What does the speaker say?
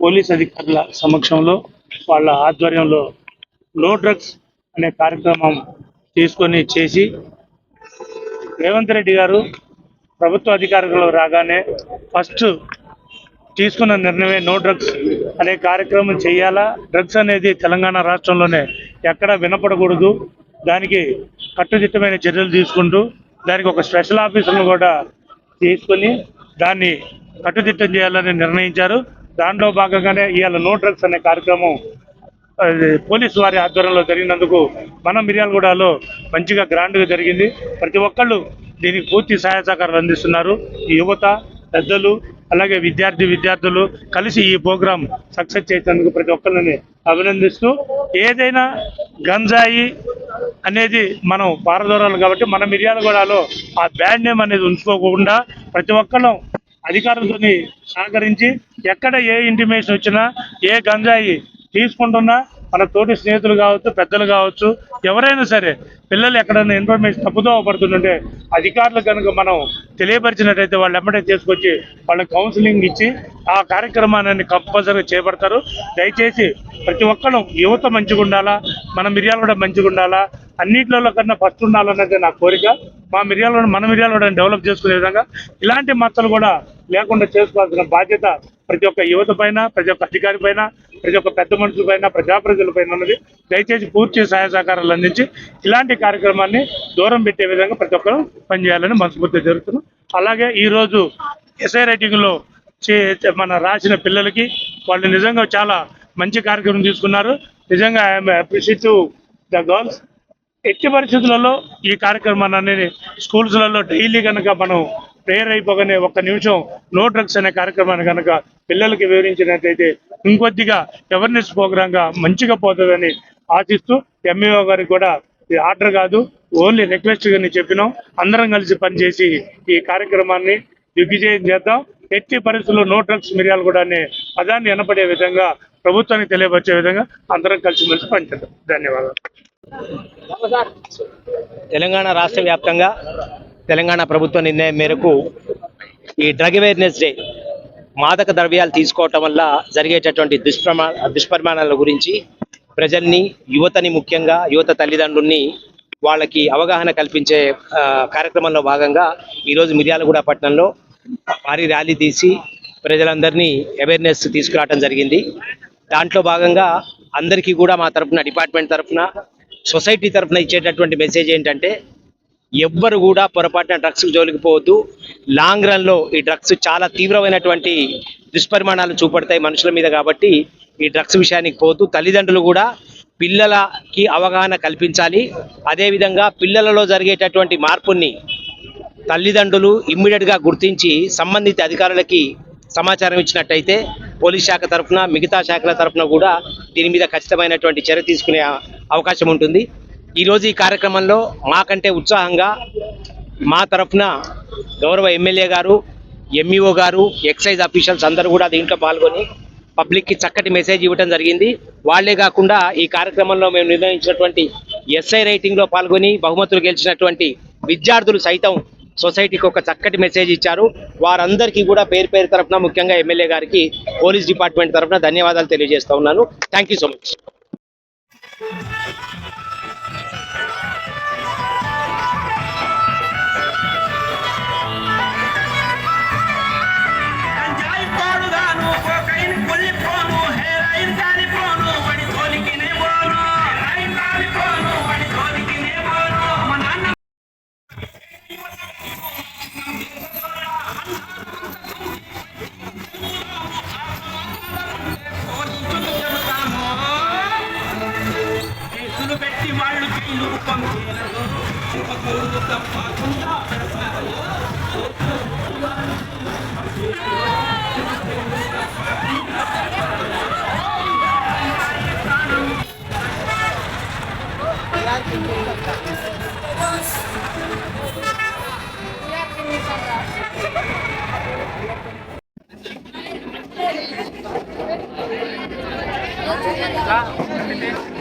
Police అధికారుల సమక్షంలో వాళ్ళ ఆధ్వర్యంలో నో డ్రగ్స్ అనే కార్యక్రమం తీసుకొని చేసి రేవంత్ రెడ్డి గారు ప్రభుత్వ అధికారులు రాగానే ఫస్ట్ తీసుకున్న నిర్ణయమే నో డ్రగ్స్ అనే కార్యక్రమం చేయాలా? డ్రగ్స్ అనేది తెలంగాణ రాష్ట్రంలోనే ఎక్కడ వినపడకూడదు. దానికి కట్టుదిట్టమైన చర్యలు తీసుకుంటూ దానికి ఒక స్పెషల్ ఆఫీసర్ను కూడా తీసుకొని దాన్ని కట్టుదిట్టం చేయాలని నిర్ణయించారు. దాంట్లో భాగంగానే ఇవాళ నో డ్రగ్స్ అనే కార్యక్రమం పోలీస్ వారి ఆధ్వర్యంలో జరిగినందుకు మన మిర్యాలగూడలో మంచిగా గ్రాండ్గా జరిగింది. ప్రతి ఒక్కళ్ళు దీనికి పూర్తి సహాయ సహకారాలు అందిస్తున్నారు. ఈ యువత పెద్దలు అలాగే విద్యార్థి విద్యార్థులు కలిసి ఈ ప్రోగ్రాం సక్సెస్ చేసినందుకు ప్రతి ఒక్కరిని అభినందిస్తూ ఏదైనా గంజాయి అనేది మనం పారదోరాలు కాబట్టి మన మిర్యాలగూడలో ఆ బ్యాండ్ నేమ్ అనేది ఉంచుకోకుండా ప్రతి ఒక్కళ్ళం అధికారులతో సహకరించి ఎక్కడ ఏ ఇంటిమేషన్ వచ్చినా ఏ గంజాయి తీసుకుంటున్నా మన తోటి స్నేహితులు కావచ్చు పెద్దలు కావచ్చు ఎవరైనా సరే పిల్లలు ఎక్కడైనా ఇన్ఫర్మేషన్ తప్పుదో పడుతుంటే అధికారులు కనుక మనం తెలియపరిచినట్టయితే వాళ్ళు ఎమ్మటే తీసుకొచ్చి వాళ్ళకి కౌన్సిలింగ్ ఇచ్చి ఆ కార్యక్రమాన్ని కంపల్సరీగా చేపడతారు. దయచేసి ప్రతి ఒక్కరు యువత మంచిగా ఉండాలా? మన మిర్యాలు కూడా మంచిగా ఉండాలా? అన్నింటిలో కన్నా ఫస్ట్ ఉండాలన్నది నా కోరిక. మా మిర్యాలలో మన మిర్యాలలో డెవలప్ చేసుకునే విధంగా ఇలాంటి మచ్చలు కూడా లేకుండా చేసుకోవాల్సిన బాధ్యత ప్రతి ఒక్క యువత పైన ప్రతి ఒక్క అధికారి పైన ప్రతి ఒక్క పెద్ద మనుషుల పైన ప్రజాప్రతినిధుల పైన ఉన్నది. దయచేసి పూర్తి సహాయ సహకారాలు అందించి ఇలాంటి కార్యక్రమాన్ని దూరం పెట్టే విధంగా ప్రతి ఒక్కరు పనిచేయాలని మనస్ఫూర్తి జరుగుతున్నాం. అలాగే ఈరోజు ఎస్ఐ రైటింగ్లో చే- మన రాసిన పిల్లలకి వాళ్ళు నిజంగా చాలా మంచి కార్యక్రమం తీసుకున్నారు. నిజంగా ఐఎమ్ టు ద గర్ల్స్ ఎట్టి పరిస్థితులలో ఈ కార్యక్రమాన్ని స్కూల్స్లలో డైలీ కనుక మనం ప్రేయర్ అయిపోగానే ఒక్క నిమిషం నో డ్రగ్స్ అనే కార్యక్రమాన్ని కనుక పిల్లలకి వివరించినట్లయితే ఇంకొద్దిగా అవేర్నెస్ ప్రోగ్రాంగా మంచిగా పోతుందని ఆశిస్తూ ఎంఈఓ గారికి కూడా ఇది ఆర్డర్ కాదు ఓన్లీ రిక్వెస్ట్ గారిని చెప్పినాం. అందరం కలిసి పనిచేసి ఈ కార్యక్రమాన్ని దిగ్విజయం చేద్దాం. ఎట్టి పరిస్థితుల్లో నో డ్రగ్స్ మిరియాలు కూడా అనే పదాన్ని వినపడే విధంగా ప్రభుత్వానికి తెలియపరిచే విధంగా అందరం కలిసిమెలిసి పనిచేద్దాం. ధన్యవాదాలు. తెలంగాణ రాష్ట్ర వ్యాప్తంగా తెలంగాణ ప్రభుత్వ నిర్ణయం మేరకు ఈ డ్రగ్ అవేర్నెస్ డే మాదక ద్రవ్యాలు తీసుకోవటం వల్ల జరిగేటటువంటి దుష్ప్రమా దుష్పరిమాణాల గురించి ప్రజల్ని యువతని ముఖ్యంగా యువత తల్లిదండ్రుల్ని వాళ్ళకి అవగాహన కల్పించే కార్యక్రమంలో భాగంగా ఈరోజు మిర్యాలగూడ పట్టణంలో భారీ ర్యాలీ తీసి ప్రజలందరినీ అవేర్నెస్ తీసుకురావడం జరిగింది. దాంట్లో భాగంగా అందరికీ కూడా మా తరఫున డిపార్ట్మెంట్ తరఫున సొసైటీ తరఫున ఇచ్చేటటువంటి మెసేజ్ ఏంటంటే ఎవ్వరు కూడా పొరపాటున డ్రగ్స్ జోలికి పోవద్దు. లాంగ్ రన్లో ఈ డ్రగ్స్ చాలా తీవ్రమైనటువంటి దుష్పరిమాణాలు చూపడతాయి మనుషుల మీద కాబట్టి ఈ డ్రగ్స్ విషయానికి పోవద్దు. తల్లిదండ్రులు కూడా పిల్లలకి అవగాహన కల్పించాలి. అదేవిధంగా పిల్లలలో జరిగేటటువంటి మార్పుని తల్లిదండ్రులు ఇమ్మీడియట్గా గుర్తించి సంబంధిత అధికారులకి సమాచారం ఇచ్చినట్టయితే పోలీస్ శాఖ తరఫున మిగతా శాఖల తరఫున కూడా దీని మీద ఖచ్చితమైనటువంటి చర్య తీసుకునే అవకాశం ఉంటుంది. ఈరోజు ఈ కార్యక్రమంలో మాకంటే ఉత్సాహంగా మా తరఫున గౌరవ ఎమ్మెల్యే గారు ఎంఈఓ గారు ఎక్సైజ్ అఫీషియల్స్ అందరూ కూడా దీంట్లో పాల్గొని పబ్లిక్కి చక్కటి మెసేజ్ ఇవ్వడం జరిగింది. వాళ్ళే కాకుండా ఈ కార్యక్రమంలో మేము నిర్ణయించినటువంటి ఎస్ఐ రైటింగ్లో పాల్గొని బహుమతులు గెలిచినటువంటి విద్యార్థులు సైతం సొసైటీకి ఒక చక్కటి మెసేజ్ ఇచ్చారు. వారందరికీ కూడా పేరు పేరు తరఫున ముఖ్యంగా ఎమ్మెల్యే గారికి పోలీస్ డిపార్ట్మెంట్ తరఫున ధన్యవాదాలు తెలియజేస్తా ఉన్నాను. థ్యాంక్ యూ సో మచ్ పెట్టి వాళ్ళు జైలు పంపేరు తప్పకుండా 啊，谢谢。